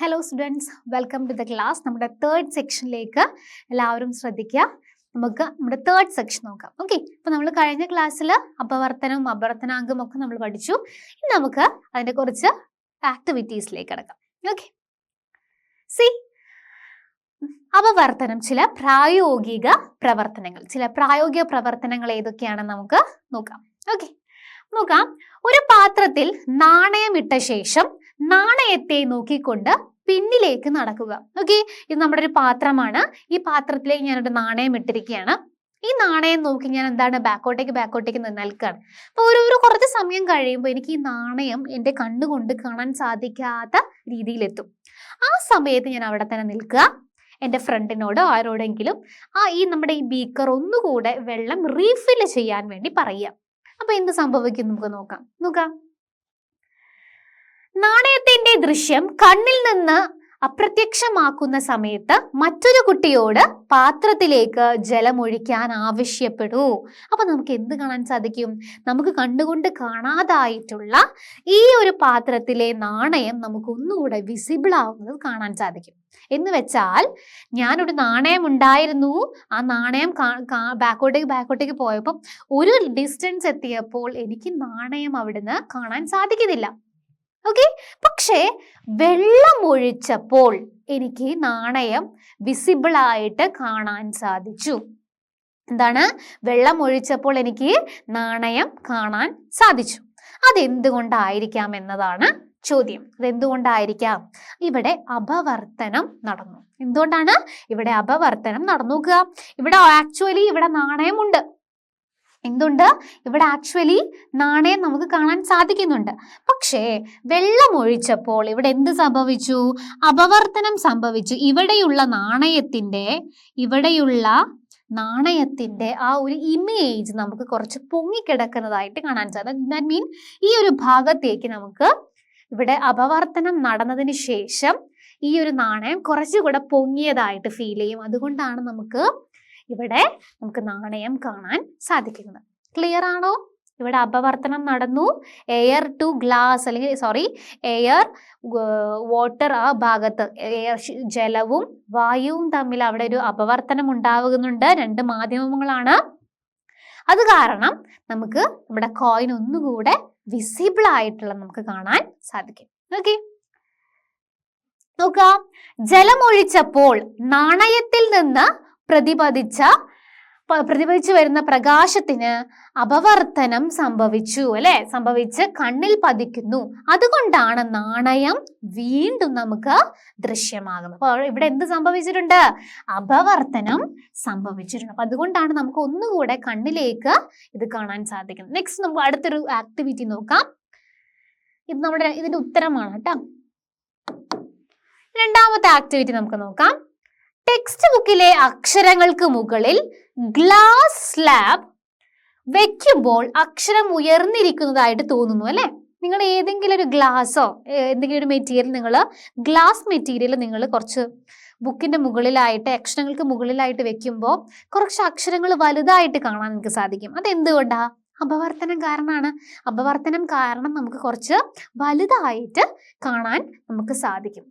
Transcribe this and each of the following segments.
Hello students welcome to the class നമ്മുടെ third സെക്ഷനിലേക്ക് എല്ലാവരും ശ്രദ്ധിക്കുക. നമുക്ക് നമ്മുടെ തേർഡ് സെക്ഷൻ നോക്കാം. ഓക്കെ അപ്പൊ നമ്മൾ കഴിഞ്ഞ ക്ലാസ്സിൽ അപവർത്തനവും അപവർത്തനാംഗം ഒക്കെ നമ്മൾ പഠിച്ചു. ഇനി നമുക്ക് അതിന്റെ കുറച്ച് ആക്ടിവിറ്റീസിലേക്ക് കിടക്കാം. ഓക്കെ സി അപവർത്തനം ചില പ്രായോഗിക പ്രവർത്തനങ്ങൾ ചില പ്രായോഗിക പ്രവർത്തനങ്ങൾ ഏതൊക്കെയാണെന്ന് നമുക്ക് നോക്കാം. ഓക്കെ നോക്കാം. ഒരു പാത്രത്തിൽ നാണയം ഇട്ട ശേഷം നാണയത്തെ നോക്കിക്കൊണ്ട് പിന്നിലേക്ക് നടക്കുക. ഓക്കെ ഇത് നമ്മുടെ ഒരു പാത്രമാണ്. ഈ പാത്രത്തിലേക്ക് ഞാനൊരു നാണയം ഇട്ടിരിക്കുകയാണ്. ഈ നാണയം നോക്കി ഞാൻ എന്താണ് ബാക്കോട്ടേക്ക് ബാക്കോട്ടേക്ക് നിൽക്കുകയാണ് അപ്പൊ ഒരു ഒരു കുറച്ച് സമയം കഴിയുമ്പോൾ എനിക്ക് ഈ നാണയം എന്റെ കണ്ണുകൊണ്ട് കാണാൻ സാധിക്കാത്ത രീതിയിലെത്തും. ആ സമയത്ത് ഞാൻ അവിടെ തന്നെ നിൽക്കുക. എന്റെ ഫ്രണ്ടിനോടോ ആരോടെങ്കിലും ആ ഈ നമ്മുടെ ഈ ബീക്കർ ഒന്നുകൂടെ വെള്ളം റീഫിൽ ചെയ്യാൻ വേണ്ടി പറയുക. അപ്പൊ എന്ത് സംഭവിക്കും? നമുക്ക് നോക്കാം. നോക്കാം. നാണയത്തിന്റെ ദൃശ്യം കണ്ണിൽ നിന്ന് അപ്രത്യക്ഷമാക്കുന്ന സമയത്ത് മറ്റൊരു കുട്ടിയോട് പാത്രത്തിലേക്ക് ജലമൊഴിക്കാൻ ആവശ്യപ്പെടൂ. അപ്പൊ നമുക്ക് എന്ത് കാണാൻ സാധിക്കും? നമുക്ക് കണ്ടുകൊണ്ട് കാണാതായിട്ടുള്ള ഈ ഒരു പാത്രത്തിലെ നാണയം നമുക്ക് ഒന്നുകൂടെ വിസിബിൾ ആവുന്നത് കാണാൻ സാധിക്കും. എന്ന് വെച്ചാൽ ഞാനൊരു നാണയം ഉണ്ടായിരുന്നു. ആ നാണയം ബാക്കോട്ടേക്ക് ബാക്കോട്ടേക്ക് പോയപ്പോൾ ഒരു ഡിസ്റ്റൻസ് എത്തിയപ്പോൾ എനിക്ക് നാണയം അവിടുന്ന് കാണാൻ സാധിക്കുന്നില്ല. ഓക്കെ പക്ഷേ വെള്ളം ഒഴിച്ചപ്പോൾ എനിക്ക് നാണയം വിസിബിൾ ആയിട്ട് കാണാൻ സാധിച്ചു. എന്താണ്? വെള്ളം ഒഴിച്ചപ്പോൾ എനിക്ക് നാണയം കാണാൻ സാധിച്ചു. അതെന്തുകൊണ്ടായിരിക്കാം എന്നതാണ് ചോദ്യം. അതെന്തുകൊണ്ടായിരിക്കാം? ഇവിടെ അപവർത്തനം നടന്നു. എന്തുകൊണ്ടാണ് ഇവിടെ അപവർത്തനം നടന്നു നോക്കുക? ഇവിടെ ആക്ച്വലി ഇവിടെ നാണയമുണ്ട്. എന്തുണ്ട്? ഇവിടെ ആക്ച്വലി നാണയം നമുക്ക് കാണാൻ സാധിക്കുന്നുണ്ട്. പക്ഷേ വെള്ളം ഒഴിച്ചപ്പോൾ ഇവിടെ എന്ത് സംഭവിച്ചു? അപവർത്തനം സംഭവിച്ചു. ഇവിടെയുള്ള നാണയത്തിന്റെ ഇവിടെയുള്ള നാണയത്തിന്റെ ആ ഒരു ഇമേജ് നമുക്ക് കുറച്ച് പൊങ്ങിക്കിടക്കുന്നതായിട്ട് കാണാൻ സാധിക്കും ദാറ്റ് മീൻ ഈ ഒരു ഭാഗത്തേക്ക് നമുക്ക് ഇവിടെ അപവർത്തനം നടന്നതിന് ശേഷം ഈ ഒരു നാണയം കുറച്ചുകൂടെ പൊങ്ങിയതായിട്ട് ഫീൽ ചെയ്യും. അതുകൊണ്ടാണ് നമുക്ക് ഇവിടെ നമുക്ക് നാണയം കാണാൻ സാധിക്കുന്നത്. ക്ലിയർ ആണോ? ഇവിടെ അപവർത്തനം നടന്നു. എയർ ടു ഗ്ലാസ് അല്ലെങ്കിൽ സോറി എയർ വാട്ടർ ആ ഭാഗത്ത്. എയർ ജലവും വായുവും തമ്മിൽ അവിടെ ഒരു അപവർത്തനം ഉണ്ടാകുന്നുണ്ട് രണ്ട് മാധ്യമങ്ങളാണ്. അത് കാരണം നമുക്ക് നമ്മുടെ കോയിൻ ഒന്നുകൂടെ വിസിബിൾ ആയിട്ടുള്ള നമുക്ക് കാണാൻ സാധിക്കും. ഓക്കെ നോക്കാം. ജലമൊഴിച്ചപ്പോൾ നാണയത്തിൽ നിന്ന് പ്രതിപദിച്ച പ്രതിപദിച്ചു വരുന്ന പ്രകാശത്തിന് അപവർത്തനം സംഭവിച്ചു അല്ലെ? സംഭവിച്ച് കണ്ണിൽ പതിക്കുന്നു. അതുകൊണ്ടാണ് നാണയം വീണ്ടും നമുക്ക് ദൃശ്യമാകുന്നത്. അപ്പോൾ ഇവിടെ എന്ത് സംഭവിച്ചിട്ടുണ്ട്? അപവർത്തനം സംഭവിച്ചിട്ടുണ്ട്. അപ്പൊ അതുകൊണ്ടാണ് നമുക്ക് ഒന്നുകൂടെ കണ്ണിലേക്ക് ഇത് കാണാൻ സാധിക്കുന്നത്. നെക്സ്റ്റ് നമുക്ക് അടുത്തൊരു ആക്ടിവിറ്റി നോക്കാം. ഇത് നമ്മുടെ ഇതിന്റെ ഉത്തരമാണ് കേട്ടോ. രണ്ടാമത്തെ ആക്ടിവിറ്റി നമുക്ക് നോക്കാം. ടെക്സ്റ്റ് ബുക്കിലെ അക്ഷരങ്ങൾക്ക് മുകളിൽ ഗ്ലാസ് സ്ലാബ് വെക്കുമ്പോൾ അക്ഷരം ഉയർന്നിരിക്കുന്നതായിട്ട് തോന്നുന്നു അല്ലെ? നിങ്ങൾ ഏതെങ്കിലും ഒരു ഗ്ലാസോ എന്തെങ്കിലും ഒരു മെറ്റീരിയൽ നിങ്ങൾ ഗ്ലാസ് മെറ്റീരിയൽ നിങ്ങൾ കുറച്ച് ബുക്കിന്റെ മുകളിലായിട്ട് അക്ഷരങ്ങൾക്ക് മുകളിലായിട്ട് വെക്കുമ്പോൾ കുറച്ച് അക്ഷരങ്ങൾ വലുതായിട്ട് കാണാൻ നിങ്ങൾക്ക് സാധിക്കും. അതെന്തുകൊണ്ടാ? അപവർത്തനം കാരണമാണ്. അപവർത്തനം കാരണം നമുക്ക് കുറച്ച് വലുതായിട്ട് കാണാൻ നമുക്ക് സാധിക്കും.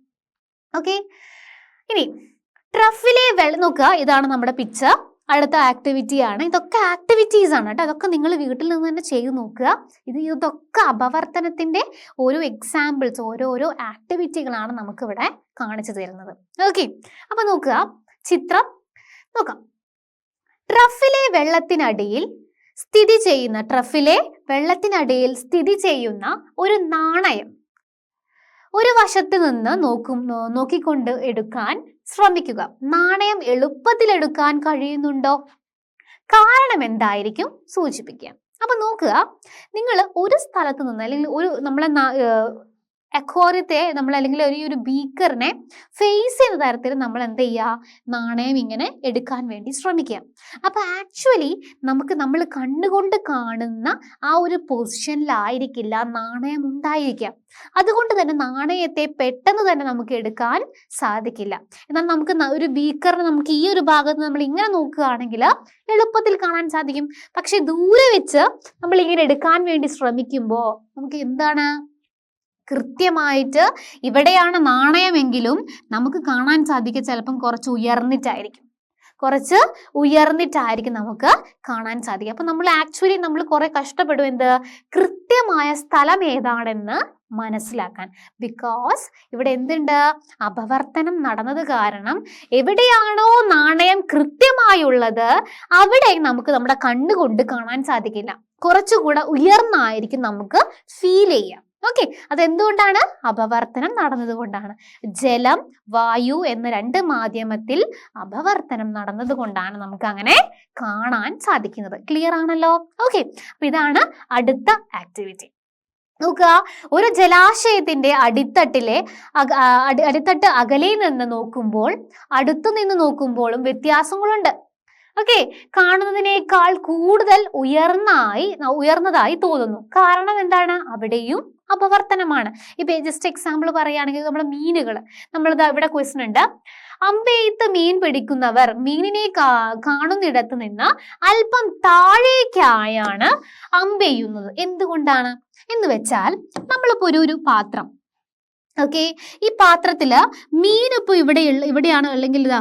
ഓക്കെ? ഇനി ട്രഫിലെ വെള്ളം നോക്കുക ഇതാണ് നമ്മുടെ പിക്ചർ അടുത്ത ആക്ടിവിറ്റി ആണ്. ഇതൊക്കെ ആക്ടിവിറ്റീസ് ആണ് കേട്ടോ. അതൊക്കെ നിങ്ങൾ വീട്ടിൽ നിന്ന് തന്നെ ചെയ്ത് നോക്കുക. ഇത് ഇതൊക്കെ അപവർത്തനത്തിന്റെ ഓരോ എക്സാമ്പിൾസ് ഓരോരോ ആക്ടിവിറ്റികളാണ് നമുക്ക് ഇവിടെ കാണിച്ചു തരുന്നത്. ഓക്കെ അപ്പൊ നോക്കുക. ചിത്രം. നോക്കാം. ട്രഫിലെ വെള്ളത്തിനടിയിൽ സ്ഥിതി ചെയ്യുന്ന ട്രഫിലെ വെള്ളത്തിനടിയിൽ സ്ഥിതി ചെയ്യുന്ന ഒരു നാണയം. ഒരു വശത്ത് നിന്ന് നോക്കും നോക്കിക്കൊണ്ട് എടുക്കാൻ ശ്രമിക്കുക. നാണയം എളുപ്പത്തിൽ എടുക്കാൻ കഴിയുന്നുണ്ടോ? കാരണം എന്തായിരിക്കും? സൂചിപ്പിക്കുക അപ്പൊ നോക്കുക. നിങ്ങൾ ഒരു സ്ഥലത്ത് നിന്ന് അല്ലെങ്കിൽ ഒരു നമ്മളെ അക്വാറിയത്തെ നമ്മൾ അല്ലെങ്കിൽ ഒരു ഒരു ബീക്കറിനെ ഫേസ് ചെയ്യുന്ന തരത്തിൽ നമ്മൾ എന്ത് ചെയ്യുക? നാണയം ഇങ്ങനെ എടുക്കാൻ വേണ്ടി ശ്രമിക്കുക. അപ്പൊ ആക്ച്വലി നമുക്ക് നമ്മൾ കണ്ണുകൊണ്ട് കാണുന്ന ആ ഒരു പൊസിഷനിലായിരിക്കില്ല നാണയം ഉണ്ടായിരിക്കുക. അതുകൊണ്ട് തന്നെ നാണയത്തെ പെട്ടെന്ന് തന്നെ നമുക്ക് എടുക്കാൻ സാധിക്കില്ല. എന്നാൽ നമുക്ക് ഒരു ബീക്കറിന് നമുക്ക് ഈ ഒരു ഭാഗത്ത് നമ്മൾ ഇങ്ങനെ നോക്കുകയാണെങ്കിൽ എളുപ്പത്തിൽ കാണാൻ സാധിക്കും. പക്ഷെ ദൂരെ വെച്ച് നമ്മൾ ഇങ്ങനെ എടുക്കാൻ വേണ്ടി ശ്രമിക്കുമ്പോൾ നമുക്ക് എന്താണ്? കൃത്യമായിട്ട് ഇവിടെയാണ് നാണയമെങ്കിലും നമുക്ക് കാണാൻ സാധിക്കുക ചിലപ്പം കുറച്ച് ഉയർന്നിട്ടായിരിക്കും. കുറച്ച് ഉയർന്നിട്ടായിരിക്കും നമുക്ക് കാണാൻ സാധിക്കുക അപ്പം നമ്മൾ ആക്ച്വലി നമ്മൾ കുറെ കഷ്ടപ്പെടും. എന്ത്? കൃത്യമായ സ്ഥലം ഏതാണെന്ന് മനസ്സിലാക്കാൻ. ബിക്കോസ് ഇവിടെ എന്തുണ്ട്? അപവർത്തനം നടന്നത് കാരണം എവിടെയാണോ നാണയം കൃത്യമായുള്ളത് അവിടെ നമുക്ക് നമ്മുടെ കണ്ണുകൊണ്ട് കാണാൻ സാധിക്കില്ല. കുറച്ചുകൂടെ ഉയർന്നായിരിക്കും നമുക്ക് ഫീൽ ചെയ്യാം. ഓക്കെ അതെന്തുകൊണ്ടാണ്? അപവർത്തനം നടന്നത് കൊണ്ടാണ് ജലം വായു എന്ന രണ്ട് മാധ്യമത്തിൽ അപവർത്തനം നടന്നത് കൊണ്ടാണ് നമുക്ക് അങ്ങനെ കാണാൻ സാധിക്കുന്നത്. ക്ലിയർ ആണല്ലോ? ഓക്കെ അപ്പൊ ഇതാണ് അടുത്ത ആക്ടിവിറ്റി നോക്കുക. ഒരു ജലാശയത്തിന്റെ അടിത്തട്ടിലെ അടിത്തട്ട് അകലെ നിന്ന് നോക്കുമ്പോൾ അടുത്തു നിന്ന് നോക്കുമ്പോഴും വ്യത്യാസങ്ങളുണ്ട്. ഓക്കെ കാണുന്നതിനേക്കാൾ കൂടുതൽ ഉയർന്നായി ഉയർന്നതായി തോന്നുന്നു. കാരണം എന്താണ്? അവിടെയും അപവർത്തനമാണ്. ഇപ്പൊ ജസ്റ്റ് എക്സാമ്പിൾ പറയുകയാണെങ്കിൽ നമ്മുടെ മീനുകൾ. നമ്മളിത് ഇവിടെ ക്വസ്റ്റൻ ഉണ്ട്. അമ്പെയ്ത്ത് മീൻ പിടിക്കുന്നവർ മീനിനെ കാണുന്നിടത്ത് നിന്ന് അല്പം താഴേക്കായാണ് അമ്പെയ്യുന്നത്. എന്തുകൊണ്ടാണ്? എന്ന് വെച്ചാൽ നമ്മളിപ്പോ ഒരു ഒരു പാത്രം. ഓക്കെ ഈ പാത്രത്തിൽ മീനിപ്പോ ഇപ്പൊ ഇവിടെ ഇവിടെയാണ്? അല്ലെങ്കിൽ ഇതാ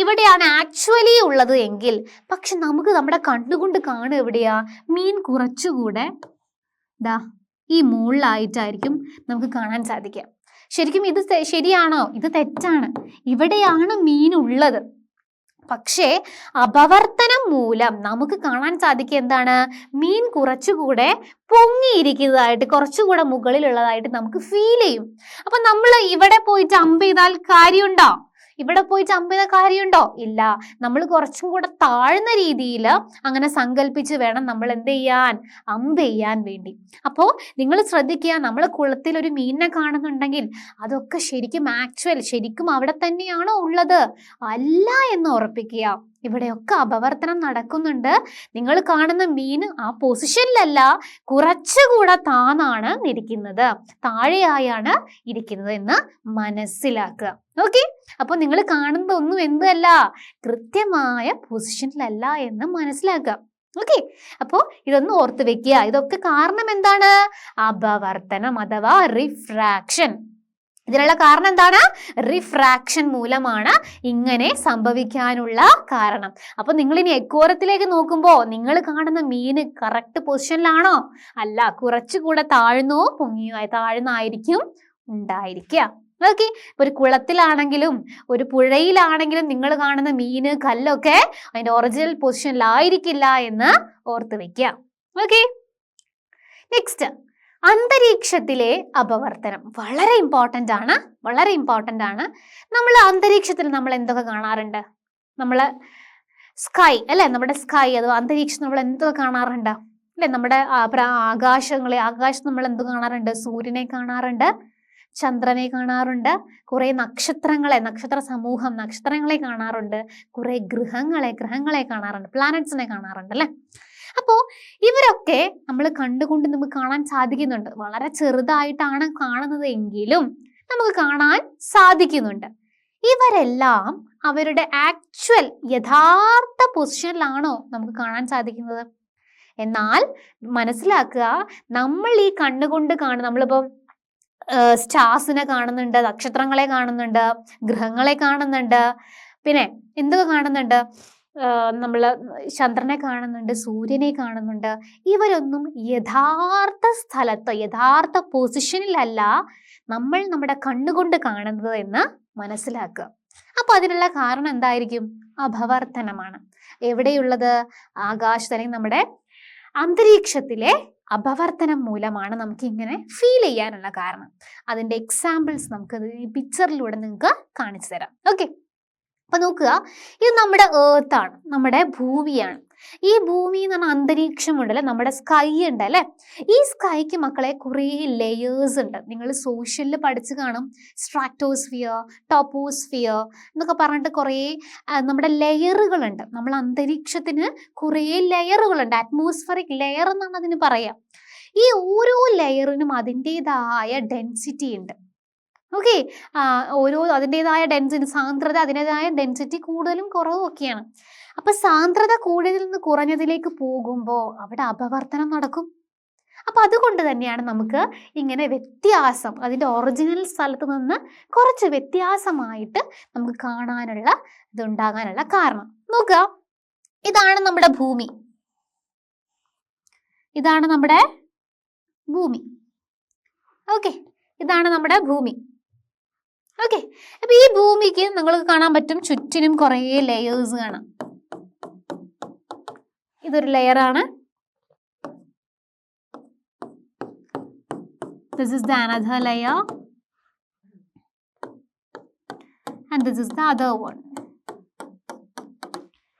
ഇവിടെയാണ് ആക്ച്വലി ഉള്ളത് എങ്കിൽ. പക്ഷെ നമുക്ക് നമ്മുടെ കണ്ണുകൊണ്ട് കാണുക എവിടെയാ? മീൻ കുറച്ചുകൂടെ ദാ ഈ മുകളിലായിട്ടായിരിക്കും നമുക്ക് കാണാൻ സാധിക്കുക. ശരിക്കും ഇത് ശരിയാണോ? ഇത് തെറ്റാണ്. ഇവിടെയാണ് മീൻ ഉള്ളത്. പക്ഷേ അപവർത്തനം മൂലം നമുക്ക് കാണാൻ സാധിക്കുക എന്താണ്? മീൻ കുറച്ചുകൂടെ പൊങ്ങിയിരിക്കുന്നതായിട്ട് കുറച്ചുകൂടെ മുകളിലുള്ളതായിട്ട് നമുക്ക് ഫീൽ ചെയ്യും. അപ്പൊ നമ്മൾ ഇവിടെ പോയിട്ട് അമ്പ് ചെയ്താൽ കാര്യമുണ്ടോ? ഇവിടെ പോയി ചെയ്ത കാര്യമുണ്ടോ? ഇല്ല. നമ്മൾ കുറച്ചും കൂടെ താഴ്ന്ന രീതിയിൽ അങ്ങനെ സങ്കല്പിച്ച് വേണം നമ്മൾ എന്ത് ചെയ്യാൻ? അമ്പ് ചെയ്യാൻ വേണ്ടി. അപ്പോൾ നിങ്ങൾ ശ്രദ്ധിക്കുക നമ്മൾ കുളത്തിൽ ഒരു മീനിനെ കാണുന്നുണ്ടെങ്കിൽ അതൊക്കെ ശരിക്കും ആക്ച്വൽ ശരിക്കും അവിടെ തന്നെയാണോ ഉള്ളത്? അല്ല എന്ന് ഉറപ്പിക്കുക. ഇവിടെയൊക്കെ അപവർത്തനം നടക്കുന്നുണ്ട്. നിങ്ങൾ കാണുന്ന മീൻ ആ പൊസിഷനിലല്ല കുറച്ചുകൂടെ താന്നാണ് ഇരിക്കുന്നത്. താഴെയായാണ് ഇരിക്കുന്നത് എന്ന് മനസ്സിലാക്കുക. ഓക്കെ? അപ്പൊ നിങ്ങൾ കാണുന്നതൊന്നും എന്തല്ല കൃത്യമായ പൊസിഷനിലല്ല എന്ന് മനസ്സിലാക്കുക. ഓക്കെ? അപ്പോൾ ഇതൊന്ന് ഓർത്ത് വെക്കുക. ഇതൊക്കെ കാരണം എന്താണ്? അപവർത്തനം അഥവാ റിഫ്രാക്ഷൻ ഇതിനുള്ള കാരണം എന്താണ്? റിഫ്രാക്ഷൻ മൂലമാണ് ഇങ്ങനെ സംഭവിക്കാനുള്ള കാരണം. അപ്പൊ നിങ്ങൾ ഇനി എക്കോരത്തിലേക്ക് നോക്കുമ്പോൾ നിങ്ങൾ കാണുന്ന മീന് കറക്റ്റ് പൊസിഷനിലാണോ അല്ല കുറച്ചുകൂടെ താഴ്ന്നോ പൊങ്ങിയോ താഴ്ന്നായിരിക്കും ഉണ്ടായിരിക്കുക. ഓക്കെ ഒരു കുളത്തിലാണെങ്കിലും ഒരു പുഴയിലാണെങ്കിലും നിങ്ങൾ കാണുന്ന മീന് കല്ലൊക്കെ അതിന്റെ ഒറിജിനൽ പൊസിഷനിലായിരിക്കില്ല എന്ന് ഓർത്ത് വെക്കുക. ഓക്കെ നെക്സ്റ്റ് അന്തരീക്ഷത്തിലെ അപവർത്തനം വളരെ ഇമ്പോർട്ടന്റ് ആണ് വളരെ ഇമ്പോർട്ടന്റ് ആണ്. നമ്മൾ അന്തരീക്ഷത്തിൽ നമ്മൾ എന്തൊക്കെ കാണാറുണ്ട്? നമ്മൾ സ്കൈ അല്ലെ? നമ്മുടെ സ്കൈ അഥവാ അന്തരീക്ഷം നമ്മൾ എന്തൊക്കെ കാണാറുണ്ട്? അല്ലെ? നമ്മുടെ ആകാശങ്ങളെ ആകാശം നമ്മൾ എന്ത് കാണാറുണ്ട്? സൂര്യനെ കാണാറുണ്ട് ചന്ദ്രനെ കാണാറുണ്ട് കുറെ നക്ഷത്രങ്ങളെ നക്ഷത്ര സമൂഹം നക്ഷത്രങ്ങളെ കാണാറുണ്ട് കുറെ ഗ്രഹങ്ങളെ ഗ്രഹങ്ങളെ കാണാറുണ്ട് പ്ലാനറ്റ്സിനെ കാണാറുണ്ട് അല്ലെ? അപ്പോ ഇവരൊക്കെ നമ്മൾ കണ്ടുകൊണ്ട് നമുക്ക് കാണാൻ സാധിക്കുന്നുണ്ട്. വളരെ ചെറുതായിട്ടാണ് കാണുന്നത് എങ്കിലും നമുക്ക് കാണാൻ സാധിക്കുന്നുണ്ട്. ഇവരെല്ലാം അവരുടെ ആക്ച്വൽ യഥാർത്ഥ പൊസിഷനിലാണോ നമുക്ക് കാണാൻ സാധിക്കുന്നത്? എന്നാൽ മനസ്സിലാക്കുക നമ്മൾ ഈ കണ്ണുകൊണ്ട് കാണും നമ്മളിപ്പം സ്റ്റാർസിനെ കാണുന്നുണ്ട് നക്ഷത്രങ്ങളെ കാണുന്നുണ്ട് ഗ്രഹങ്ങളെ കാണുന്നുണ്ട്. പിന്നെ എന്തൊക്കെ കാണുന്നുണ്ട്? നമ്മൾ ചന്ദ്രനെ കാണുന്നുണ്ട് സൂര്യനെ കാണുന്നുണ്ട്. ഇവരൊന്നും യഥാർത്ഥ സ്ഥലത്ത് യഥാർത്ഥ പൊസിഷനിലല്ല നമ്മൾ നമ്മുടെ കണ്ണുകൊണ്ട് കാണുന്നത് എന്ന് മനസ്സിലാക്കുക. അപ്പൊ അതിനുള്ള കാരണം എന്തായിരിക്കും? അപവർത്തനമാണ്. എവിടെയുള്ളത്? ആകാശത്ത് അല്ലെങ്കിൽ നമ്മുടെ അന്തരീക്ഷത്തിലെ അപവർത്തനം മൂലമാണ് നമുക്ക് ഇങ്ങനെ ഫീൽ ചെയ്യാനുള്ള കാരണം. അതിന്റെ എക്സാമ്പിൾസ് നമുക്ക് ഈ പിക്ചറിലൂടെ നിങ്ങൾക്ക് കാണിച്ചു തരാം. ഓക്കെ അപ്പൊ നോക്കുക ഇത് നമ്മുടെ ഏർത്ത് ആണ് നമ്മുടെ ഭൂമിയാണ്. ഈ ഭൂമി എന്ന് പറഞ്ഞാൽ അന്തരീക്ഷമുണ്ടല്ലേ നമ്മുടെ സ്കൈ ഉണ്ട് അല്ലെ ഈ സ്കൈക്ക് മക്കളെ കുറേ ലെയേഴ്സ് ഉണ്ട്. നിങ്ങൾ സോഷ്യലിൽ പഠിച്ചു കാണും സ്ട്രാക്ടോസ്ഫിയർ ടോപ്പോസ്ഫിയർ എന്നൊക്കെ പറഞ്ഞിട്ട് കുറേ നമ്മുടെ ലെയറുകളുണ്ട് നമ്മൾ അന്തരീക്ഷത്തിന് കുറേ ലെയറുകളുണ്ട് അറ്റ്മോസ്ഫറിക് ലെയർ എന്നാണ് അതിന് പറയാം. ഈ ഓരോ ലെയറിനും അതിന്റെതായ ഡെൻസിറ്റി ഉണ്ട്. ഓക്കെ ഓരോ അതിന്റെതായ ഡെൻസിറ്റി സാന്ദ്രത അതിന്റെതായ ഡെൻസിറ്റി കൂടുതലും കുറവും ഒക്കെയാണ്. അപ്പൊ സാന്ദ്രത കൂടിയതിൽ നിന്ന് കുറഞ്ഞതിലേക്ക് പോകുമ്പോൾ അവിടെ അപവർത്തനം നടക്കും. അപ്പൊ അതുകൊണ്ട് തന്നെയാണ് നമുക്ക് ഇങ്ങനെ വ്യത്യാസം അതിന്റെ ഒറിജിനൽ സ്ഥലത്ത് നിന്ന് കുറച്ച് വ്യത്യാസമായിട്ട് നമുക്ക് കാണാനുള്ള ഇതുണ്ടാകാനുള്ള കാരണം. നോക്കുക. ഇതാണ് നമ്മുടെ ഭൂമി. ഇതാണ് നമ്മുടെ ഭൂമി. ഓക്കെ ഇതാണ് നമ്മുടെ ഭൂമി. ഓക്കെ അപ്പൊ ഈ ഭൂമിക്ക് നിങ്ങൾക്ക് കാണാൻ പറ്റും ചുറ്റിനും കുറേ ലെയേഴ്സ് കാണാം. ഇതൊരു ലെയർ ആണ്. This is the another layer. And this is the one.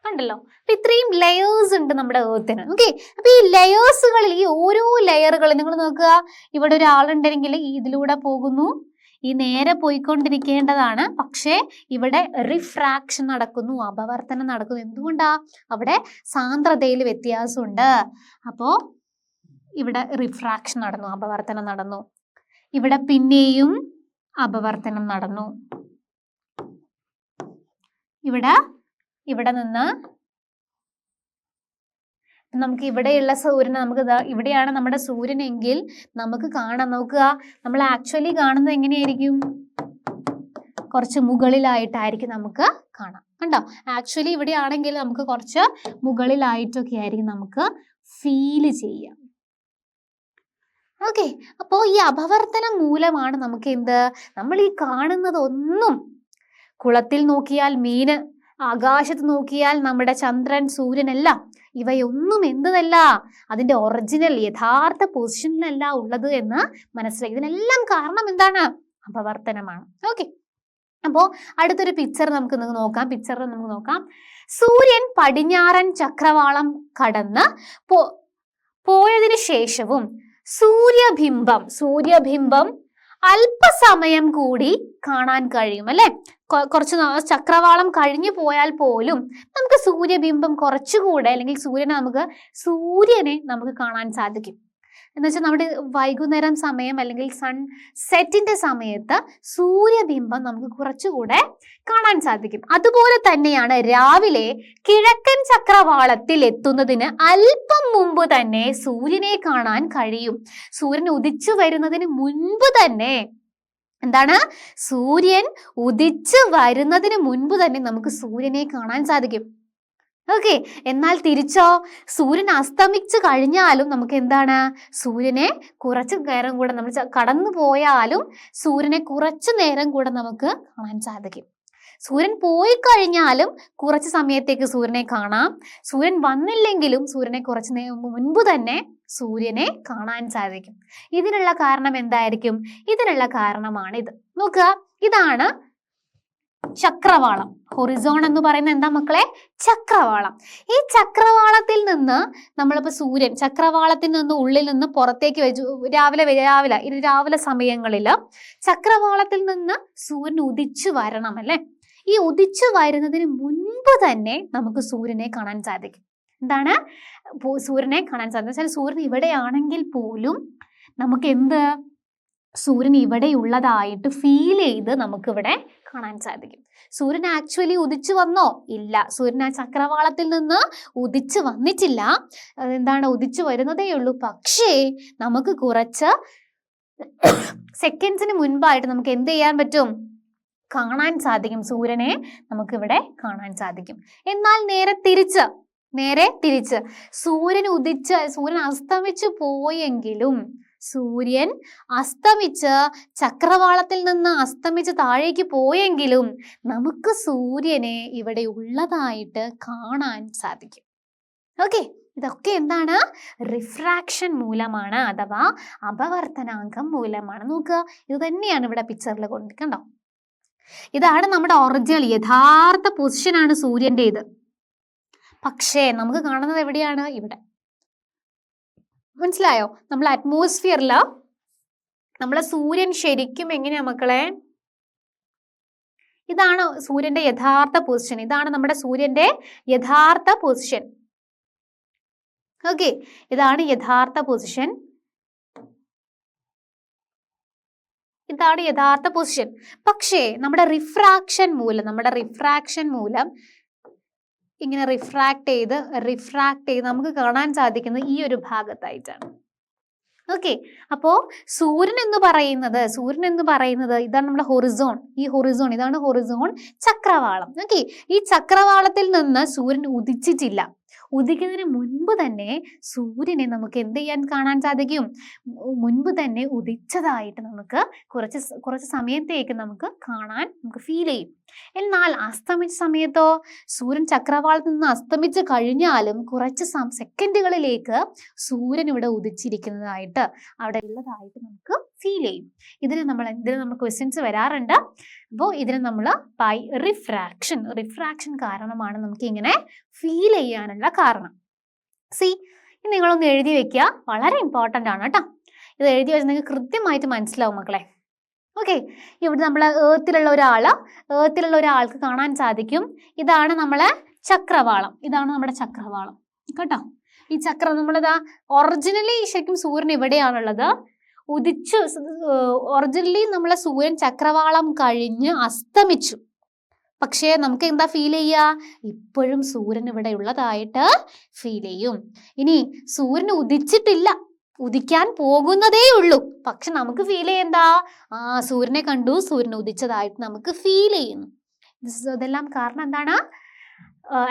കണ്ടല്ലോ? അപ്പൊ ഇത്രയും ലെയേഴ്സ് ഉണ്ട് നമ്മുടെ ഏർത്തിന് ഓക്കെ അപ്പൊ ഈ ലെയേഴ്സുകളിൽ ഈ ഓരോ ലെയറുകൾ നിങ്ങൾ നോക്കുക. ഇവിടെ ഒരാളുണ്ടെങ്കിൽ ഇതിലൂടെ പോകുന്നു. ഈ നേരെ പോയിക്കൊണ്ടിരിക്കേണ്ടതാണ്. പക്ഷേ ഇവിടെ റിഫ്രാക്ഷൻ നടക്കുന്നു അപവർത്തനം നടക്കുന്നു. എന്തുകൊണ്ടാ? അവിടെ സാന്ദ്രതയിൽ വ്യത്യാസമുണ്ട്. അപ്പോ ഇവിടെ റിഫ്രാക്ഷൻ നടന്നു അപവർത്തനം നടന്നു. ഇവിടെ പിന്നെയും അപവർത്തനം നടന്നു. ഇവിടെ ഇവിടെ നിന്ന് നമുക്ക് ഇവിടെയുള്ള സൂര്യനെ നമുക്ക് ഇവിടെയാണ് നമ്മുടെ സൂര്യനെങ്കിൽ നമുക്ക് കാണാം. നോക്കുക നമ്മൾ ആക്ച്വലി കാണുന്നത് എങ്ങനെയായിരിക്കും? കുറച്ച് മുകളിലായിട്ടായിരിക്കും നമുക്ക് കാണാം. കണ്ടോ? ആക്ച്വലി ഇവിടെ ആണെങ്കിൽ നമുക്ക് കുറച്ച് മുകളിലായിട്ടൊക്കെ ആയിരിക്കും നമുക്ക് ഫീൽ ചെയ്യാം. ഓക്കെ അപ്പോൾ ഈ അപവർത്തനം മൂലമാണ് നമുക്ക് എന്ത്? നമ്മൾ ഈ കാണുന്നതൊന്നും കുളത്തിൽ നോക്കിയാൽ മീന് ആകാശത്ത് നോക്കിയാൽ നമ്മുടെ ചന്ദ്രൻ സൂര്യനെല്ലാം ഇവയൊന്നും എന്തതല്ല അതിന്റെ ഒറിജിനൽ യഥാർത്ഥ പൊസിഷനിലല്ല ഉള്ളത് എന്ന് മനസ്സിലായി. ഇതിനെല്ലാം കാരണം എന്താണ്? അപവർത്തനമാണ്. ഓക്കെ അപ്പോ അടുത്തൊരു പിക്ചർ നമുക്ക് നോക്കാം. പിക്ചർ നമുക്ക് നോക്കാം. സൂര്യൻ പടിഞ്ഞാറൻ ചക്രവാളം കടന്ന് പോ പോയതിനു ശേഷവും സൂര്യബിംബം സൂര്യബിംബം അല്പസമയം കൂടി കാണാൻ കഴിയും അല്ലെ? കുറച്ച് ചക്രവാളം കഴിഞ്ഞു പോയാൽ പോലും നമുക്ക് സൂര്യബിംബം കുറച്ചുകൂടെ അല്ലെങ്കിൽ സൂര്യനെ നമുക്ക് സൂര്യനെ നമുക്ക് കാണാൻ സാധിക്കും. എന്ന് വെച്ചാൽ നമ്മുടെ വൈകുന്നേരം സമയം അല്ലെങ്കിൽ സൺ സെറ്റിന്റെ സമയത്ത് സൂര്യബിംബം നമുക്ക് കുറച്ചുകൂടെ കാണാൻ സാധിക്കും. അതുപോലെ തന്നെയാണ് രാവിലെ കിഴക്കൻ ചക്രവാളത്തിൽ എത്തുന്നതിന് അല്പം മുമ്പ് തന്നെ സൂര്യനെ കാണാൻ കഴിയും. സൂര്യൻ ഉദിച്ചു വരുന്നതിന് മുൻപ് തന്നെ എന്താണ്? സൂര്യൻ ഉദിച്ച് വരുന്നതിന് മുൻപ് തന്നെ നമുക്ക് സൂര്യനെ കാണാൻ സാധിക്കും. ഓക്കെ എന്നാൽ തിരിച്ചോ? സൂര്യൻ അസ്തമിച്ചു കഴിഞ്ഞാലും നമുക്ക് എന്താണ്? സൂര്യനെ കുറച്ചു നേരം കൂടെ നമ്മൾ കടന്നു പോയാലും സൂര്യനെ കുറച്ചു നേരം കൂടെ നമുക്ക് കാണാൻ സാധിക്കും. സൂര്യൻ പോയി കഴിഞ്ഞാലും കുറച്ച് സമയത്തേക്ക് സൂര്യനെ കാണാം. സൂര്യൻ വന്നില്ലെങ്കിലും സൂര്യനെ കുറച്ച് മുൻപ് തന്നെ സൂര്യനെ കാണാൻ സാധിക്കും. ഇതിനുള്ള കാരണം എന്തായിരിക്കും? ഇതിനുള്ള കാരണമാണ് ഇത് നോക്കുക. ഇതാണ് ചക്രവാളം. ഹൊറിസോൺ എന്ന് പറയുന്ന എന്താ മക്കളെ? ചക്രവാളം. ഈ ചക്രവാളത്തിൽ നിന്ന് നമ്മളിപ്പോ സൂര്യൻ ചക്രവാളത്തിൽ നിന്ന് ഉള്ളിൽ നിന്ന് പുറത്തേക്ക് വെച്ചു രാവിലെ രാവിലെ രാവിലെ സമയങ്ങളിൽ ചക്രവാളത്തിൽ നിന്ന് സൂര്യൻ ഉദിച്ചു വരണം അല്ലെ? ഈ ഉദിച്ചു വരുന്നതിന് മുൻപ് തന്നെ നമുക്ക് സൂര്യനെ കാണാൻ സാധിക്കും. എന്താണ്? സൂര്യനെ കാണാൻ സാധിക്കും. വെച്ചാൽ സൂര്യൻ ഇവിടെയാണെങ്കിൽ പോലും നമുക്ക് എന്ത്? സൂര്യൻ ഇവിടെ ഉള്ളതായിട്ട് ഫീൽ ചെയ്ത് നമുക്കിവിടെ കാണാൻ സാധിക്കും. സൂര്യൻ ആക്ച്വലി ഉദിച്ചു വന്നോ? ഇല്ല. സൂര്യൻ ആ ചക്രവാളത്തിൽ നിന്ന് ഉദിച്ചു വന്നിട്ടില്ല. എന്താണ്? ഉദിച്ചു വരുന്നതേ ഉള്ളൂ. പക്ഷേ നമുക്ക് കുറച്ച് സെക്കൻഡ്സിന് മുൻപായിട്ട് നമുക്ക് എന്ത് ചെയ്യാൻ പറ്റും? കാണാൻ സാധിക്കും. സൂര്യനെ നമുക്കിവിടെ കാണാൻ സാധിക്കും. എന്നാൽ നേരെ തിരിച്ച് നേരെ തിരിച്ച് സൂര്യൻ ഉദിച്ച് സൂര്യൻ അസ്തമിച്ചു പോയെങ്കിലും സൂര്യൻ അസ്തമിച്ച് ചക്രവാളത്തിൽ നിന്ന് അസ്തമിച്ച് താഴേക്ക് പോയെങ്കിലും നമുക്ക് സൂര്യനെ ഇവിടെ ഉള്ളതായിട്ട് കാണാൻ സാധിക്കും. ഓക്കെ ഇതൊക്കെ എന്താണ്? റിഫ്രാക്ഷൻ മൂലമാണ് അഥവാ അപവർത്തനാംഗം മൂലമാണ്. നോക്കുക ഇത് തന്നെയാണ് ഇവിടെ പിക്ചറിൽ കൊണ്ടിരിക്കണ്ടോ കണ്ടോ? ഇതാണ് നമ്മുടെ ഒറിജിനൽ യഥാർത്ഥ പൊസിഷനാണ് സൂര്യന്റെത്. പക്ഷേ നമുക്ക് കാണുന്നത് എവിടെയാണ്? ഇവിടെ. മനസ്സിലായോ? നമ്മൾ അറ്റ്മോസ്ഫിയറിൽ നമ്മളെ സൂര്യൻ ശരിക്കും എങ്ങനെയാ മക്കളെ? ഇതാണ് സൂര്യന്റെ യഥാർത്ഥ പൊസിഷൻ ഇതാണ് നമ്മുടെ സൂര്യന്റെ യഥാർത്ഥ പൊസിഷൻ ഓക്കെ ഇതാണ് യഥാർത്ഥ പൊസിഷൻ ഇതാണ് യഥാർത്ഥ പൊസിഷൻ പക്ഷേ നമ്മുടെ റിഫ്രാക്ഷൻ മൂലം നമ്മുടെ റിഫ്രാക്ഷൻ മൂലം ഇങ്ങനെ റിഫ്രാക്ട് ചെയ്ത് റിഫ്രാക്ട് ചെയ്ത് നമുക്ക് കാണാൻ സാധിക്കുന്നത് ഈ ഒരു ഭാഗത്തായിട്ടാണ്. ഓക്കെ അപ്പോ സൂര്യൻ എന്ന് പറയുന്നത് സൂര്യൻ എന്ന് പറയുന്നത് ഇതാണ് നമ്മുടെ ഹൊറിസോൺ ഈ ഹൊറിസോൺ ഇതാണ് ഹൊറിസോൺ ചക്രവാളം. ഓക്കെ ഈ ചക്രവാളത്തിൽ നിന്ന് സൂര്യൻ ഉദിച്ചിട്ടില്ല. ഉദിക്കുന്നതിന് മുൻപ് തന്നെ സൂര്യനെ നമുക്ക് എന്ത് ചെയ്യാൻ കാണാൻ സാധിക്കും? മുൻപ് തന്നെ ഉദിച്ചതായിട്ട് നമുക്ക് കുറച്ച് കുറച്ച് സമയത്തേക്ക് നമുക്ക് കാണാൻ നമുക്ക് ഫീൽ ചെയ്യും. എന്നാൽ അസ്തമിച്ച സമയത്തോ സൂര്യൻ ചക്രവാളത്തിൽ നിന്ന് അസ്തമിച്ച് കഴിഞ്ഞാലും കുറച്ച് സെക്കൻഡുകളിലേക്ക് സൂര്യൻ ഇവിടെ ഉദിച്ചിരിക്കുന്നതായിട്ട് അവിടെ ഉള്ളതായിട്ട് നമുക്ക് ഫീൽ ചെയ്യും. ഇതിന് നമ്മൾ ഇതിൽ നമ്മൾ ക്വസ്റ്റ്യൻസ് വരാറുണ്ട്. അപ്പോൾ ഇതിന് നമ്മൾ ബൈ റിഫ്രാക്ഷൻ റിഫ്രാക്ഷൻ കാരണമാണ് നമുക്ക് ഇങ്ങനെ ഫീൽ ചെയ്യാനുള്ള കാരണം. സി നിങ്ങളൊന്ന് എഴുതി വെക്കുക. വളരെ ഇമ്പോർട്ടന്റ് ആണ് കേട്ടോ. ഇത് എഴുതി വെച്ചാൽ നിങ്ങൾക്ക് കൃത്യമായിട്ട് മനസ്സിലാവും മക്കളെ. ഓക്കെ ഇവിടെ നമ്മൾ ഏത്തിലുള്ള ഒരാൾ ഏത്തിലുള്ള ഒരാൾക്ക് കാണാൻ സാധിക്കും. ഇതാണ് നമ്മളെ ചക്രവാളം. ഇതാണ് നമ്മുടെ ചക്രവാളം. കേട്ടോ? ഈ ചക്രം നമ്മളിതാ ഒറിജിനലി ശരിക്കും സൂര്യൻ ഇവിടെയാണുള്ളത്. ഉദിച്ചു ഒറിജിനലി നമ്മളെ സൂര്യൻ ചക്രവാളം കഴിഞ്ഞ് അസ്തമിച്ചു. പക്ഷേ നമുക്ക് എന്താ ഫീൽ ചെയ്യുക ഇപ്പോഴും സൂര്യൻ ഇവിടെ ഉള്ളതായിട്ട് ഫീൽ ചെയ്യും. ഇനി സൂര്യൻ ഉദിച്ചിട്ടില്ല. ഉദിക്കാൻ പോകുന്നതേ ഉള്ളൂ. പക്ഷെ നമുക്ക് ഫീൽ ചെയ്യഎന്താ ആ സൂര്യനെ കണ്ടു. സൂര്യൻ ഉദിച്ചതായിട്ട് നമുക്ക് ഫീൽ ചെയ്യുന്നു. ഇതെല്ലാം കാരണം എന്താണ്?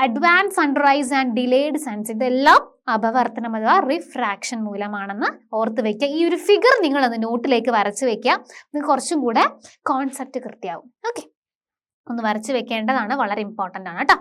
Advance sunrise and delayed sunset ഇതെല്ലാം അപവർത്തനം അഥവാ റിഫ്രാക്ഷൻ മൂലമാണെന്ന് ഓർത്ത് വെക്കുക. ഈ ഒരു ഫിഗർ നിങ്ങൾ അത് നോട്ടിലേക്ക് വരച്ച് വെക്കുക. നിങ്ങൾക്ക് കുറച്ചും കൂടെ കോൺസെപ്റ്റ് കൃത്യമാവും ഓക്കെ ഒന്ന് വരച്ച് വെക്കേണ്ടതാണ്. വളരെ ഇമ്പോർട്ടന്റ് ആണ് കേട്ടോ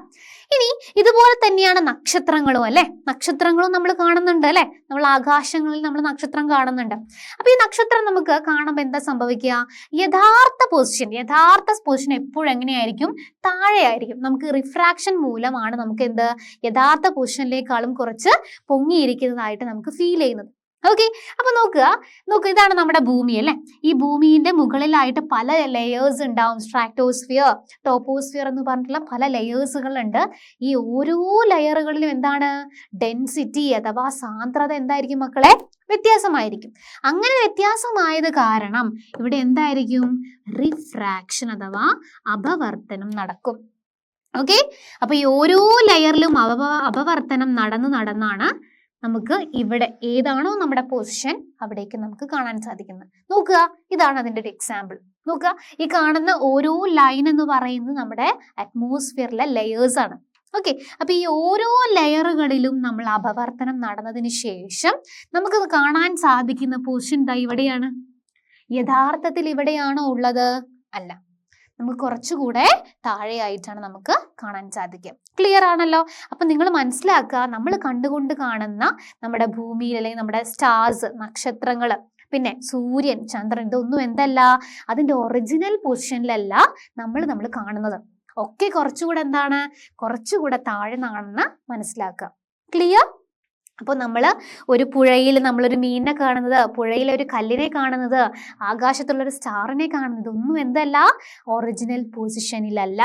ഇനി ഇതുപോലെ തന്നെയാണ് നക്ഷത്രങ്ങളും അല്ലെ? നക്ഷത്രങ്ങളും നമ്മൾ കാണുന്നുണ്ട് അല്ലെ? നമ്മൾ ആകാശങ്ങളിൽ നമ്മൾ നക്ഷത്രം കാണുന്നുണ്ട്. അപ്പൊ ഈ നക്ഷത്രം നമുക്ക് കാണുമ്പോൾ എന്താ സംഭവിക്കുക? യഥാർത്ഥ പൊസിഷൻ യഥാർത്ഥ പൊസിഷൻ എപ്പോഴും എങ്ങനെയായിരിക്കും? താഴെയായിരിക്കും. നമുക്ക് റിഫ്രാക്ഷൻ മൂലമാണ് നമുക്ക് എന്ത്? യഥാർത്ഥ പൊസിഷനിലേക്കാളും കുറച്ച് പൊങ്ങിയിരിക്കുന്നതായിട്ട് നമുക്ക് ഫീൽ ചെയ്യുന്നത്. ഓക്കെ അപ്പൊ നോക്കുക. നോക്കുക ഇതാണ് നമ്മുടെ ഭൂമി അല്ലെ? ഈ ഭൂമിന്റെ മുകളിലായിട്ട് പല ലെയേഴ്സ് ഉണ്ടാവും. സ്ട്രാക്ടോസ്ഫിയർ ടോപ്പോസ്ഫിയർ എന്ന് പറഞ്ഞിട്ടുള്ള പല ലെയേഴ്സുകൾ ഉണ്ട് ഈ ഓരോ ലെയറുകളിലും എന്താണ്? ഡെൻസിറ്റി അഥവാ സാന്ദ്രത എന്തായിരിക്കും മക്കളെ? വ്യത്യാസമായിരിക്കും. അങ്ങനെ വ്യത്യാസമായത് കാരണം ഇവിടെ എന്തായിരിക്കും? റിഫ്രാക്ഷൻ അഥവാ അപവർത്തനം നടക്കും. ഓക്കെ അപ്പൊ ഈ ഓരോ ലെയറിലും അപവർത്തനം നടന്ന് നടന്നാണ് നമുക്ക് ഇവിടെ ഏതാണോ നമ്മുടെ പൊസിഷൻ അവിടേക്ക് നമുക്ക് കാണാൻ സാധിക്കുന്നത് നോക്കുക ഇതാണ് അതിന്റെ ഒരു എക്സാമ്പിൾ നോക്കുക ഈ കാണുന്ന ഓരോ ലൈൻ എന്ന് പറയുന്നത് നമ്മുടെ അറ്റ്മോസ്ഫിയറിലെ ലെയേഴ്സ് ആണ്. ഓക്കെ അപ്പൊ ഈ ഓരോ ലെയറുകളിലും നമ്മൾ അപവർത്തനം നടന്നതിന് ശേഷം നമുക്കത് കാണാൻ സാധിക്കുന്ന പൊസിഷൻ ദാ ഇവിടെയാണ്. യഥാർത്ഥത്തിൽ ഇവിടെയാണോ ഉള്ളത്? അല്ല. നമുക്ക് കുറച്ചുകൂടെ താഴെയായിട്ടാണ് നമുക്ക് കാണാൻ സാധിക്കുക. ക്ലിയർ ആണല്ലോ? അപ്പൊ നിങ്ങൾ മനസ്സിലാക്കുക നമ്മൾ കണ്ടുകൊണ്ട് കാണുന്ന നമ്മുടെ ഭൂമിയിൽ അല്ലെങ്കിൽ നമ്മുടെ സ്റ്റാർസ് നക്ഷത്രങ്ങൾ പിന്നെ സൂര്യൻ ചന്ദ്രൻ ഇതൊന്നും എന്തല്ല അതിന്റെ ഒറിജിനൽ പൊസിഷനിലല്ല നമ്മൾ നമ്മൾ കാണുന്നത്. ഒക്കെ കുറച്ചുകൂടെ എന്താണ്? കുറച്ചുകൂടെ താഴെ മനസ്സിലാക്കുക. ക്ലിയർ അപ്പോൾ നമ്മൾ ഒരു പുഴയിൽ നമ്മളൊരു മീനിനെ കാണുന്നത് പുഴയിലെ ഒരു കല്ലിനെ കാണുന്നത് ആകാശത്തുള്ളൊരു സ്റ്റാറിനെ കാണുന്നത് ഒന്നും എന്തല്ല ഒറിജിനൽ പൊസിഷനിലല്ല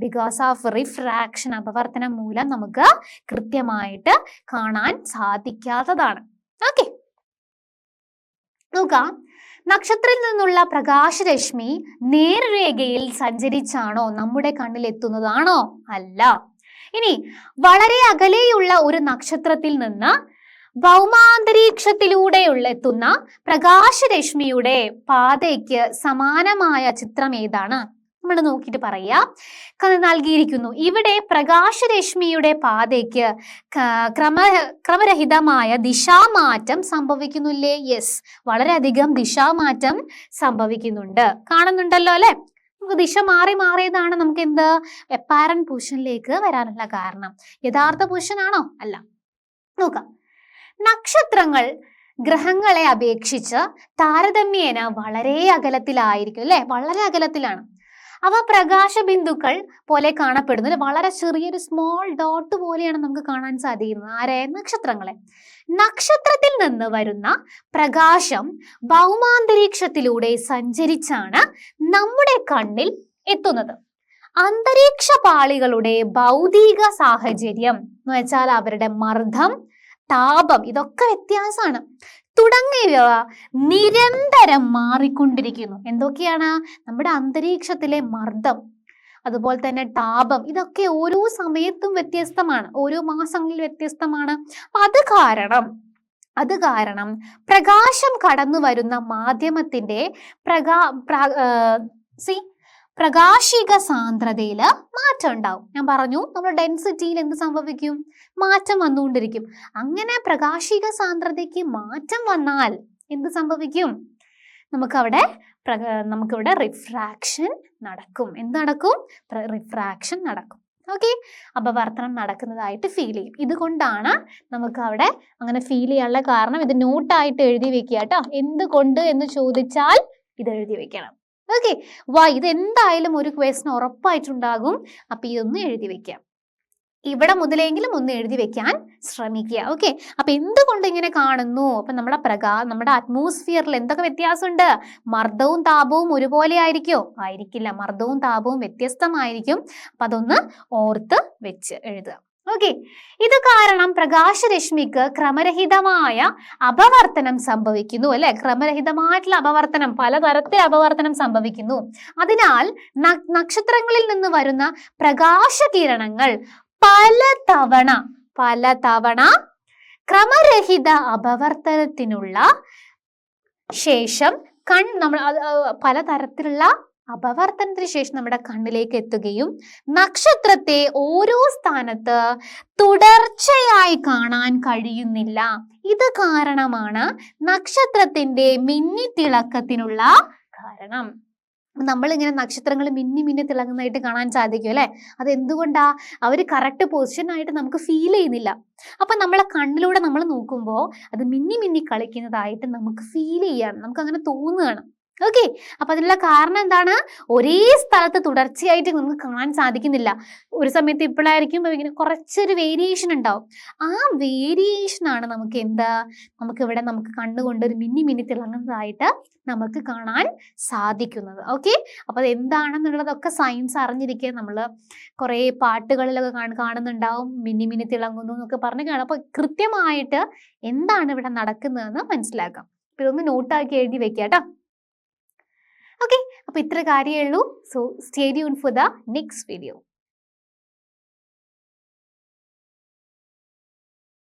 ബിക്കോസ് ഓഫ് റിഫ്രാക്ഷൻ അപവർത്തനം മൂലം നമുക്ക് കൃത്യമായിട്ട് കാണാൻ സാധിക്കാത്തതാണ്. ഓക്കെ നോക്കാം. നക്ഷത്രത്തിൽ നിന്നുള്ള പ്രകാശരശ്മി നേർരേഖയിൽ സഞ്ചരിച്ചാണോ നമ്മുടെ കണ്ണിൽ എത്തുന്നതാണോ അല്ല. ഇനി വളരെ അകലെയുള്ള ഒരു നക്ഷത്രത്തിൽ നിന്ന് ഭൗമാന്തരീക്ഷത്തിലൂടെയുള്ള എത്തുന്ന പ്രകാശരശ്മിയുടെ പാതയ്ക്ക് സമാനമായ ചിത്രം ഏതാണ്? നമ്മൾ നോക്കിയിട്ട് പറയാ. നൽകിയിരിക്കുന്നു. ഇവിടെ പ്രകാശരശ്മിയുടെ പാതയ്ക്ക് ക്രമ ക്രമരഹിതമായ ദിശാമാറ്റം സംഭവിക്കുന്നില്ലേ? യെസ് വളരെയധികം ദിശാമാറ്റം സംഭവിക്കുന്നുണ്ട്. കാണുന്നുണ്ടല്ലോ അല്ലെ? നമുക്ക് ദിശ മാറി മാറിയതാണ് നമുക്ക് എന്ത് എപ്പാരൻ പൊസിഷനിലേക്ക് വരാനുള്ള കാരണം. യഥാർത്ഥ പൂഷനാണോ അല്ല. നോക്കാം. നക്ഷത്രങ്ങൾ ഗ്രഹങ്ങളെ അപേക്ഷിച്ച് താരതമ്യേന വളരെ അകലത്തിലായിരിക്കും അല്ലെ? വളരെ അകലത്തിലാണ്. അവ പ്രകാശ ബിന്ദുക്കൾ പോലെ കാണപ്പെടുന്നു വളരെ ചെറിയൊരു സ്മോൾ ഡോട്ട് പോലെയാണ് നമുക്ക് കാണാൻ സാധിക്കുന്നത്. ആരെ? നക്ഷത്രങ്ങളെ. നക്ഷത്രത്തിൽ നിന്ന് വരുന്ന പ്രകാശം ഭൗമാന്തരീക്ഷത്തിലൂടെ സഞ്ചരിച്ചാണ് നമ്മുടെ കണ്ണിൽ എത്തുന്നത്. അന്തരീക്ഷ പാളികളുടെ ഭൗതിക സാഹചര്യം എന്ന് വെച്ചാൽ അവരുടെ മർദ്ദം താപം ഇതൊക്കെ വ്യത്യാസമാണ്. തുടങ്ങിയവ നിരന്തരം മാറിക്കൊണ്ടിരിക്കുന്നു. എന്തൊക്കെയാണ്? നമ്മുടെ അന്തരീക്ഷത്തിലെ മർദ്ദം അതുപോലെ തന്നെ താപം ഇതൊക്കെ ഓരോ സമയത്തും വ്യത്യസ്തമാണ്. ഓരോ മാസങ്ങളിൽ വ്യത്യസ്തമാണ്. അത് കാരണം അത് കാരണം പ്രകാശം കടന്നു വരുന്ന മാധ്യമത്തിന്റെ പ്രകാ സി പ്രകാശിക സാന്ദ്രതയിൽ മാറ്റം ഉണ്ടാവും. ഞാൻ പറഞ്ഞു നമ്മൾ ഡെൻസിറ്റിയിൽ എന്ത് സംഭവിക്കും? മാറ്റം വന്നുകൊണ്ടിരിക്കും. അങ്ങനെ പ്രകാശിക സാന്ദ്രതയ്ക്ക് മാറ്റം വന്നാൽ എന്ത് സംഭവിക്കും? നമുക്കവിടെ നമുക്കിവിടെ റിഫ്രാക്ഷൻ നടക്കും. എന്ത് നടക്കും? റിഫ്രാക്ഷൻ നടക്കും. ഓക്കെ അപവർത്തനം നടക്കുന്നതായിട്ട് ഫീൽ ചെയ്യും. ഇതുകൊണ്ടാണ് നമുക്ക് അവിടെ അങ്ങനെ ഫീൽ ചെയ്യാനുള്ള കാരണം ഇത് നോട്ടായിട്ട് എഴുതി വെക്കുക കേട്ടോ. എന്തുകൊണ്ട് എന്ന് ചോദിച്ചാൽ ഇത് എഴുതി വെക്കണം. ഓക്കെ വാ ഇത് എന്തായാലും ഒരു ക്വസ്റ്റൻ ഉറപ്പായിട്ടുണ്ടാകും. അപ്പൊ ഇതൊന്ന് എഴുതി വെക്കാം. ഇവിടെ മുതലെങ്കിലും ഒന്ന് എഴുതി വെക്കാൻ ശ്രമിക്കുക. ഓക്കെ അപ്പൊ എന്തുകൊണ്ട് ഇങ്ങനെ കാണുന്നു? അപ്പൊ നമ്മുടെ പ്രകാ നമ്മുടെ അറ്റ്മോസ്ഫിയറിൽ എന്തൊക്കെ വ്യത്യാസമുണ്ട്? മർദ്ദവും താപവും ഒരുപോലെ ആയിരിക്കോ? ആയിരിക്കില്ല. മർദ്ദവും താപവും വ്യത്യസ്തമായിരിക്കും. അപ്പൊ അതൊന്ന് ഓർത്ത് വെച്ച് എഴുതുക. ഓക്കെ. ഇത് കാരണം പ്രകാശരശ്മിക്ക് ക്രമരഹിതമായ അപവർത്തനം സംഭവിക്കുന്നു അല്ലെ? ക്രമരഹിതമായിട്ടുള്ള അപവർത്തനം പലതരത്തിൽ അപവർത്തനം സംഭവിക്കുന്നു. അതിനാൽ നക്ഷത്രങ്ങളിൽ നിന്ന് വരുന്ന പ്രകാശകിരണങ്ങൾ പല തവണ പല തവണ ക്രമരഹിത അപവർത്തനത്തിനുള്ള ശേഷം കൺ നമ്മൾ പലതരത്തിലുള്ള അപവർത്തനത്തിന് ശേഷം നമ്മുടെ കണ്ണിലേക്ക് എത്തുകയും നക്ഷത്രത്തെ ഓരോ സ്ഥാനത്ത് തുടർച്ചയായി കാണാൻ കഴിയുന്നില്ല. ഇത് കാരണമാണ് നക്ഷത്രത്തിന്റെ മിന്നിത്തിളക്കത്തിനുള്ള കാരണം. നമ്മളിങ്ങനെ നക്ഷത്രങ്ങൾ മിന്നി മിന്നി തിളങ്ങുന്നതായിട്ട് കാണാൻ സാധിക്കും അല്ലെ? അത് എന്തുകൊണ്ടാ അവർ കറക്റ്റ് പൊസിഷൻ ആയിട്ട് നമുക്ക് ഫീൽ ചെയ്യുന്നില്ല. അപ്പൊ നമ്മളെ കണ്ണിലൂടെ നമ്മൾ നോക്കുമ്പോൾ അത് മിന്നി മിന്നി കളിക്കുന്നതായിട്ട് നമുക്ക് ഫീൽ ചെയ്യാൻ നമുക്ക് അങ്ങനെ തോന്നുകയാണ്. ഓക്കെ അപ്പൊ അതിനുള്ള കാരണം എന്താണ്? ഒരേ സ്ഥലത്ത് തുടർച്ചയായിട്ട് നമുക്ക് കാണാൻ സാധിക്കുന്നില്ല. ഒരു സമയത്ത് ഇപ്പോഴായിരിക്കും ഇങ്ങനെ കുറച്ചൊരു വേരിയേഷൻ ഉണ്ടാവും. ആ വേരിയേഷൻ ആണ് നമുക്ക് എന്താ? നമുക്ക് ഇവിടെ നമുക്ക് കണ്ണുകൊണ്ട് ഒരു മിന്നി മിന്നി തിളങ്ങുന്നതായിട്ട് നമുക്ക് കാണാൻ സാധിക്കുന്നത്. ഓക്കെ അപ്പൊ അത് എന്താണെന്നുള്ളതൊക്കെ സയൻസ് അറിഞ്ഞിരിക്കുക നമ്മൾ കുറേ പാട്ടുകളിലൊക്കെ കാണ- കാണുന്നുണ്ടാവും. മിന്നി മിന്നി തിളങ്ങുന്നു എന്നൊക്കെ പറഞ്ഞു കാണാം. അപ്പൊ കൃത്യമായിട്ട് എന്താണ് ഇവിടെ നടക്കുന്നതെന്ന് മനസ്സിലാക്കാം. ഇതൊന്ന് നോട്ടാക്കി എഴുതി വെക്കാം കേട്ടോ ഓക്കെ അപ്പൊ ഇത്ര കാര്യമേ ഉള്ളൂ. So stay tune for the next video